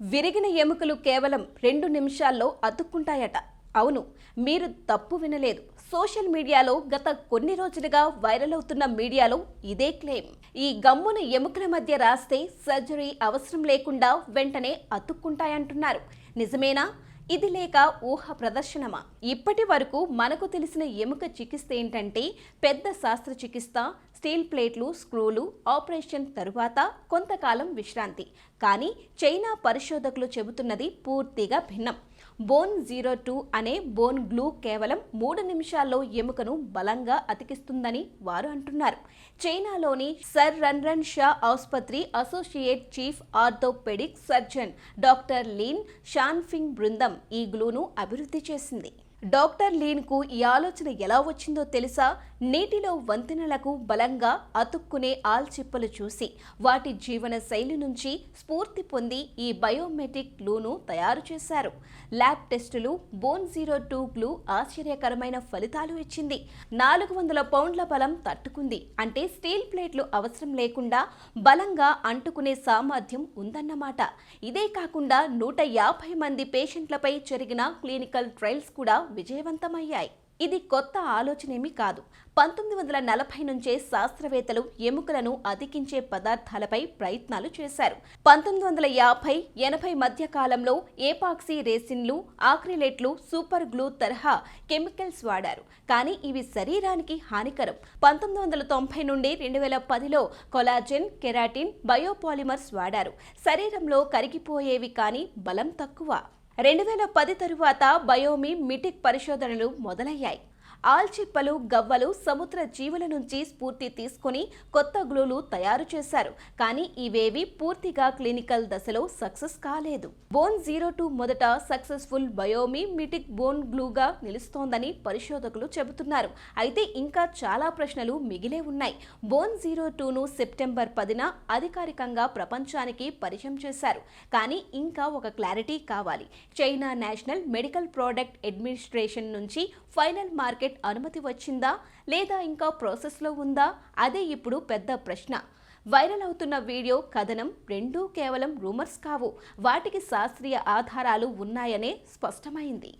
విరిగిన ఎముకలు కేవలం రెండు నిమిషాల్లో అతుక్కుంటాయట. అవును మీరు తప్పు వినలేదు. సోషల్ మీడియాలో గత కొన్ని రోజులుగా వైరల్ అవుతున్న మీడియాలో ఇదే క్లెయిమ్. ఈ గమ్మున ఎముకల మధ్య రాస్తే సర్జరీ అవసరం లేకుండా వెంటనే అతుక్కుంటాయంటున్నారు. నిజమేనా? ఇది లేక ఊహ ప్రదర్శనమా? ఇప్పటి వరకు మనకు తెలిసిన ఎముక చికిత్స ఏంటంటే పెద్ద శాస్త్రచికిత్స స్టీల్ ప్లేట్లు స్క్రూలు ఆపరేషన్ తరువాత కొంతకాలం విశ్రాంతి. కానీ చైనా పరిశోధకులు చెబుతున్నది పూర్తిగా భిన్నం. బోన్ జీరో టూ అనే బోన్ గ్లూ కేవలం మూడు నిమిషాల్లో ఎముకను బలంగా అతికిస్తుందని వారు అంటున్నారు. చైనాలోని సర్ రన్రన్ షా ఆసుపత్రి associate chief orthopedic surgeon doctor Lin Xianfeng బృందం ఈ గ్లూను అభివృద్ధి చేసింది. డాక్టర్ లీన్కు ఈ ఆలోచన ఎలా వచ్చిందో తెలుసా? నీటిలో వంతెనలకు బలంగా అతుక్కునే ఆల్చిప్పలు చూసి వాటి జీవన శైలి నుంచి స్ఫూర్తి పొంది ఈ బయోమెట్రిక్ గ్లూను తయారు చేశారు. ల్యాబ్ టెస్టులు బోన్ జీరో టూ గ్లూ ఆశ్చర్యకరమైన ఫలితాలు ఇచ్చింది. నాలుగు వందల పౌండ్ల బలం తట్టుకుంది. అంటే స్టీల్ ప్లేట్లు అవసరం లేకుండా బలంగా అంటుకునే సామర్థ్యం ఉందన్నమాట. ఇదే కాకుండా నూట యాభై మంది పేషెంట్లపై జరిగిన క్లినికల్ ట్రయల్స్ కూడా విజయవంతమయ్యాయి. ఇది కొత్త ఆలోచనేమీ కాదు. పంతొమ్మిది వందల నలభై నుంచే శాస్త్రవేత్తలు ఎముకలను అతికించే పదార్థాలపై ప్రయత్నాలు చేశారు. పంతొమ్మిది వందల యాభై ఎనభై మధ్య కాలంలో ఏపాక్సీ రేసిన్లు ఆక్రిలేట్లు సూపర్ గ్లూ తరహా కెమికల్స్ వాడారు. కానీ ఇవి శరీరానికి హానికరం. పంతొమ్మిది వందల తొంభై నుండి రెండు వేల పదిలో కొలాజెన్ కెరాటిన్ బయోపాలిమర్స్ వాడారు. శరీరంలో కరిగిపోయేవి కానీ బలం తక్కువ. రెండు వేల పది తరువాత బయోమి మిటిక్ పరిశోధనలు మొదలయ్యాయి. ఆల్చిప్పలు గవ్వలు సముద్ర జీవుల నుంచి స్ఫూర్తి తీసుకొని కొత్త గ్లూలు తయారు చేశారు. కానీ ఇవేవి పూర్తిగా క్లినికల్ దశలో సక్సెస్ కాలేదు. బోన్ జీరో టూ మొదట సక్సెస్ఫుల్ బయోమి మిటిక్ బోన్ గ్లూగా నిలుస్తోందని పరిశోధకులు చెబుతున్నారు. అయితే ఇంకా చాలా ప్రశ్నలు మిగిలే ఉన్నాయి. బోన్ జీరో టూను సెప్టెంబర్ పదిన అధికారికంగా ప్రపంచానికి పరిచయం చేశారు. కానీ ఇంకా ఒక క్లారిటీ కావాలి. China national medical product administration నుంచి ఫైనల్ మార్కెట్ అనుమతి వచ్చిందా లేదా ఇంకా ప్రాసెస్లో ఉందా? అదే ఇప్పుడు పెద్ద ప్రశ్న. వైరల్ అవుతున్న వీడియో కథనం రెండూ కేవలం రూమర్స్ కావు. వాటికి శాస్త్రీయ ఆధారాలు ఉన్నాయనే స్పష్టమైంది.